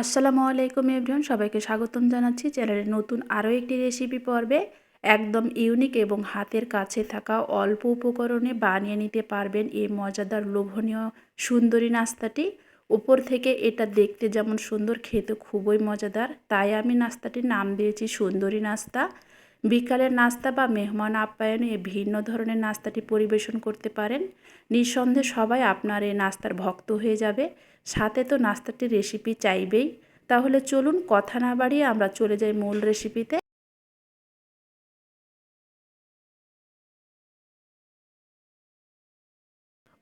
আসসালামু আলাইকুম এভরিওয়ান, সবাইকে স্বাগতম জানাচ্ছি চ্যানেলের নতুন আরও একটি রেসিপি পর্বে। একদম ইউনিক এবং হাতের কাছে থাকা অল্প উপকরণে বানিয়ে নিতে পারবেন এই মজাদার লোভনীয় সুন্দরী নাস্তাটি। উপর থেকে এটা দেখতে যেমন সুন্দর, খেতে খুবই মজাদার। তাই আমি নাস্তাটির নাম দিয়েছি সুন্দরী নাস্তা। বিকালের নাস্তা বা মেহমান আপ্যায়নে এই ভিন্ন ধরনের নাস্তাটি পরিবেশন করতে পারেন। নিঃসন্দেহে সবাই আপনার এই নাস্তার ভক্ত হয়ে যাবে। সাথে তো নাস্তাটির রেসিপি চাইবেই। তাহলে চলুন কথা না বাড়িয়ে আমরা চলে যাই মূল রেসিপিতে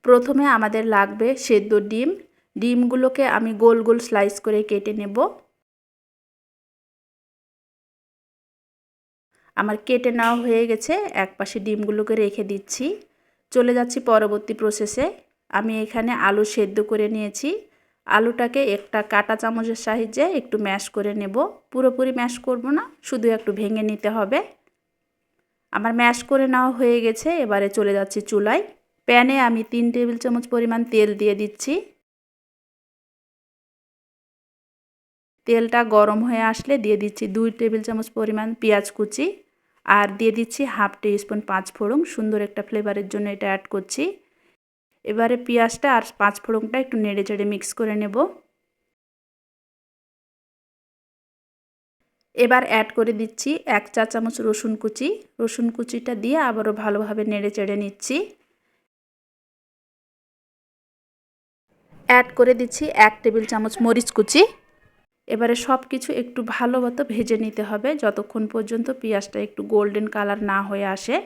প্রথমে আমাদের লাগবে সেদ্ধ ডিম। ডিমগুলোকে আমি গোল গোল স্লাইস করে কেটে নেব। আমার কেটে নেওয়া হয়ে গেছে এক পাশে ডিমগুলোকে রেখে দিচ্ছি। চলে যাচ্ছি পরবর্তী প্রসেসে আমি এখানে আলু সেদ্ধ করে নিয়েছি। আলুটাকে একটা কাটা চামচের সাহায্যে একটু ম্যাশ করে নেব। পুরোপুরি ম্যাশ করব না, শুধু একটু ভেঙে নিতে হবে। আমার ম্যাশ করে নেওয়া হয়ে গেছে, এবারে চলে যাচ্ছি চুলায়। প্যানে আমি তিন টেবিল চামচ পরিমাণ তেল দিয়ে দিচ্ছি। তেলটা গরম হয়ে আসলে দিয়ে দিচ্ছি দুই টেবিল চামচ পরিমাণ পেঁয়াজ কুচি। আর দিয়ে দিচ্ছি হাফ টি স্পুন পাঁচ ফোড়ন, সুন্দর একটা ফ্লেভারের জন্য এটা অ্যাড করছি। এবারে পেঁয়াজটা আর পাঁচ ফোড়নটা একটু নেড়ে চেড়ে মিক্স করে নেব। এবার অ্যাড করে দিচ্ছি এক চা চামচ রসুন কুচি। রসুন কুচিটা দিয়ে আবারও ভালোভাবে নেড়ে চেড়ে নিচ্ছি। অ্যাড করে দিচ্ছি এক টেবিল চামচ মরিচ কুচি। এবারে সব কিছু একটু ভালো মতো ভেজে নিতে হবে, যতক্ষণ পর্যন্ত পেঁয়াজটা একটু গোল্ডেন কালার না হয়ে আসে।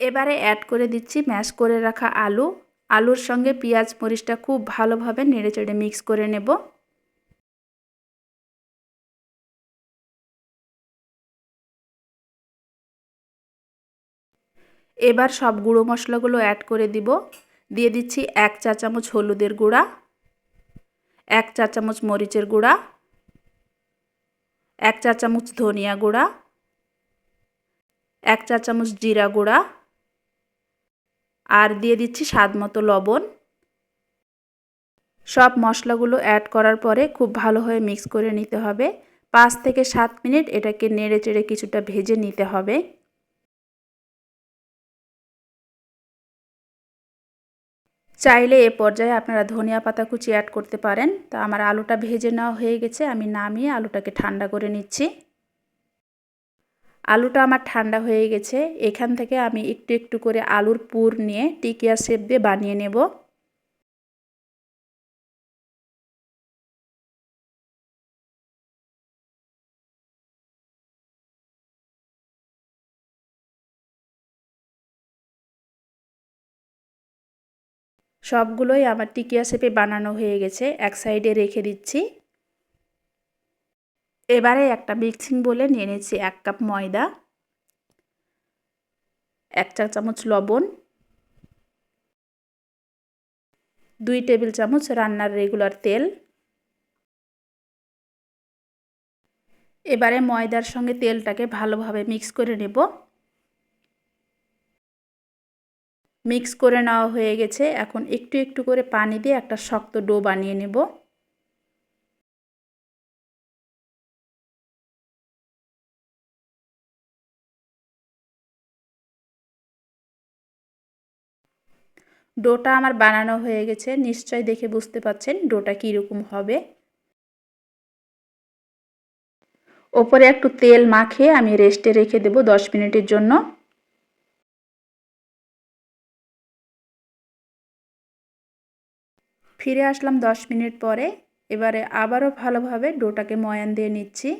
এবারে অ্যাড করে দিচ্ছি ম্যাশ করে রাখা আলু। আলুর সঙ্গে পেঁয়াজ মরিচটা খুব ভালোভাবে নেড়ে চেড়ে মিক্স করে নেব। এবার সব গুঁড়ো মশলাগুলো অ্যাড করে দিব। দিয়ে দিচ্ছি এক চা চামচ হলুদের গুঁড়া, এক চা চামচ মরিচের গুঁড়া, এক চা চামচ ধনিয়া গুঁড়া, এক চা চামচ জিরা গুঁড়া আর দিয়ে দিচ্ছি স্বাদ মতো লবণ। সব মশলাগুলো অ্যাড করার পরে খুব ভালোভাবে মিক্স করে নিতে হবে। পাঁচ থেকে সাত মিনিট এটাকে নেড়ে চেড়ে কিছুটা ভেজে নিতে হবে। চাইলে এ পর্যায়ে আপনারা ধনিয়া পাতা কুচি অ্যাড করতে পারেন। তা আমার আলুটা ভেজে নেওয়া হয়ে গেছে, আমি নামিয়ে আলুটাকে ঠান্ডা করে নিচ্ছি। আলুটা আমার ঠান্ডা হয়ে গেছে, এখান থেকে আমি একটু একটু করে আলুর পুর নিয়ে টিকিয়া শেপ দিয়ে বানিয়ে নেব। সবগুলোই আমার টিকিয়া শেপে বানানো হয়ে গেছে, এক সাইডে রেখে দিচ্ছি। এবারে একটা মিক্সিং বলে নিয়ে নিয়েছি এক কাপ ময়দা, এক চা চামচ লবণ, দুই টেবিল চামচ রান্নার রেগুলার তেল। এবারে ময়দার সঙ্গে তেলটাকে ভালোভাবে মিক্স করে নেব। মিক্স করে নেওয়া হয়ে গেছে, এখন একটু একটু করে পানি দিয়ে একটা শক্ত ডো বানিয়ে নেব। ডোটা আমার বানানো হয়ে গেছে, নিশ্চয় দেখে বুঝতে পাচ্ছেন ডোটা কীরকম হবে। ওপরে একটু তেল মাখিয়ে আমি রেস্টে রেখে দেব দশ মিনিটের জন্য। ফিরে আসলাম দশ মিনিট পরে, এবারে আবারও ভালোভাবে ডোটাকে ময়ান দিয়ে নিচ্ছি।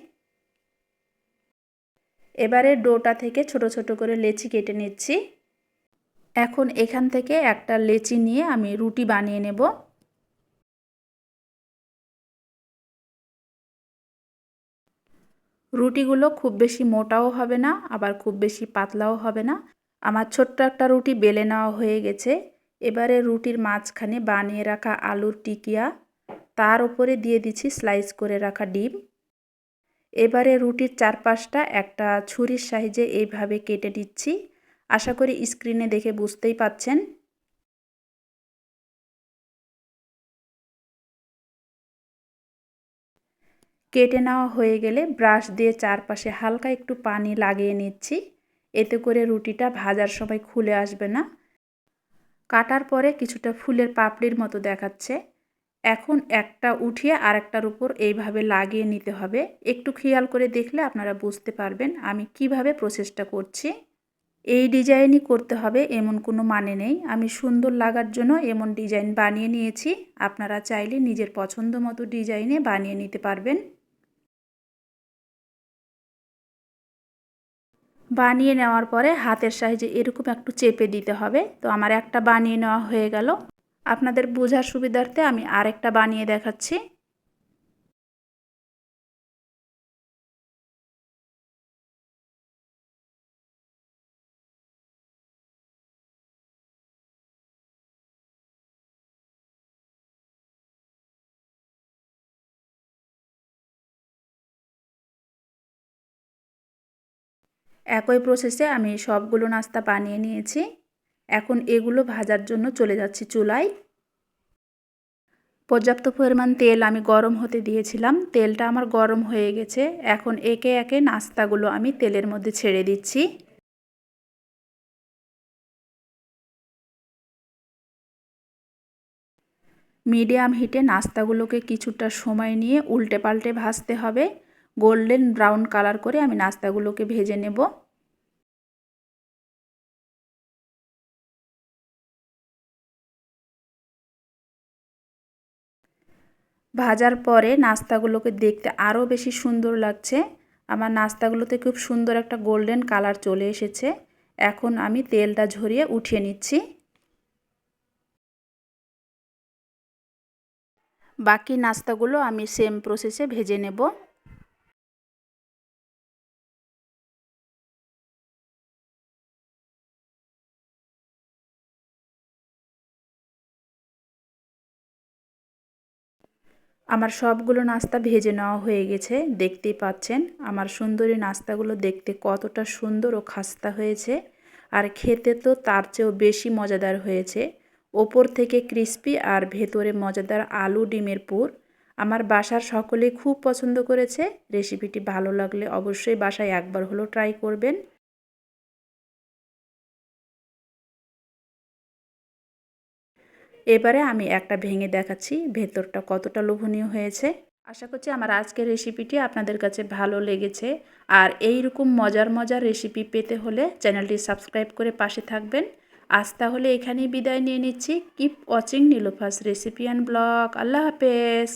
এবারে ডোটা থেকে ছোট ছোট করে লেচি কেটে নিচ্ছি। এখন এখান থেকে একটা লেচি নিয়ে আমি রুটি বানিয়ে নেব। রুটিগুলো খুব বেশি মোটাও হবে না, আবার খুব বেশি পাতলাও হবে না। আমার ছোট্ট একটা রুটি বেলে নেওয়া হয়ে গেছে। এবারে রুটির মাঝখানে বানিয়ে রাখা আলুর টিকিয়া, তার উপরে দিয়ে দিচ্ছি স্লাইস করে রাখা ডিম। এবারে রুটির চারপাশটা একটা ছুরির সাহায্যে এইভাবে কেটে দিচ্ছি। আশা করি স্ক্রিনে দেখে বুঝতেই পাচ্ছেন। কেটে নেওয়া হয়ে গেলে ব্রাশ দিয়ে চারপাশে হালকা একটু পানি লাগিয়ে নিচ্ছি। এতে করে রুটিটা ভাজার সময় খুলে আসবে না। কাটার পরে কিছুটা ফুলের পাপড়ির মতো দেখাচ্ছে। এখন একটা উঠিয়ে আরেকটার উপর এইভাবে লাগিয়ে নিতে হবে। একটু খেয়াল করে দেখলে আপনারা বুঝতে পারবেন আমি কীভাবে প্রসেসটা করছি। এই ডিজাইনই করতে হবে, এমন কোনো মানে নেই। আমি সুন্দর লাগার জন্য এমন ডিজাইন বানিয়ে নিয়েছি। আপনারা চাইলে নিজের পছন্দ মতো ডিজাইনে বানিয়ে নিতে পারবেন। বানিয়ে নেওয়ার পরে হাতের সাহায্যে এরকম একটু চেপে দিতে হবে। তো আমার একটা বানিয়ে নেওয়া হয়ে গেল। আপনাদের বোঝার সুবিধার্থে আমি আরেকটা বানিয়ে দেখাচ্ছি। একই প্রসেসে আমি সবগুলো নাস্তা বানিয়ে নিয়েছি। এখন এগুলো ভাজার জন্য চলে যাচ্ছি চুলায়। পর্যাপ্ত পরিমাণ তেল আমি গরম হতে দিয়েছিলাম। তেলটা আমার গরম হয়ে গেছে। এখন একে একে নাস্তাগুলো আমি তেলের মধ্যে ছেড়ে দিচ্ছি। মিডিয়াম হিটে নাস্তাগুলোকে কিছুটা সময় নিয়ে উল্টে পাল্টে ভাজতে হবে। গোল্ডেন ব্রাউন কালার করে আমি নাস্তাগুলোকে ভেজে নেব। ভাজার পরে নাস্তাগুলোকে দেখতে আরও বেশি সুন্দর লাগছে। আমার নাস্তাগুলোতে খুব সুন্দর একটা গোল্ডেন কালার চলে এসেছে। এখন আমি তেলটা ঝরিয়ে উঠিয়ে নিচ্ছি। বাকি নাস্তাগুলো আমি সেম প্রসেসে ভেজে নেব। আমার সবগুলো নাস্তা ভেজে নেওয়া হয়ে গেছে, দেখতেই পাচ্ছেন। আমার সুন্দরী নাস্তাগুলো দেখতে কতটা সুন্দর ও খাস্তা হয়েছে। আর খেতে তো তার চেয়েও বেশি মজাদার হয়েছে। ওপর থেকে ক্রিস্পি আর ভেতরে মজাদার আলু ডিমের পুর। আমার বাসার সকলেই খুব পছন্দ করেছে। রেসিপিটি ভালো লাগলে অবশ্যই বাসায় একবার হলো ট্রাই করবেন। এবারে আমি একটা ভেঙে দেখাচ্ছি, ভেতরটা কতটা লোভনীয় হয়েছে। আশা করছি আমার আজকের রেসিপিটি আপনাদের কাছে ভালো লেগেছে। আর এই রকম মজার মজার রেসিপি পেতে হলে চ্যানেলটি সাবস্ক্রাইব করে পাশে থাকবেন। আজ তাহলে এখানেই বিদায় নিয়ে নিচ্ছি। কিপ ওয়াচিং নীলোফাস রেসিপি অ্যান্ড ব্লগ আল্লাহ হাফেজ।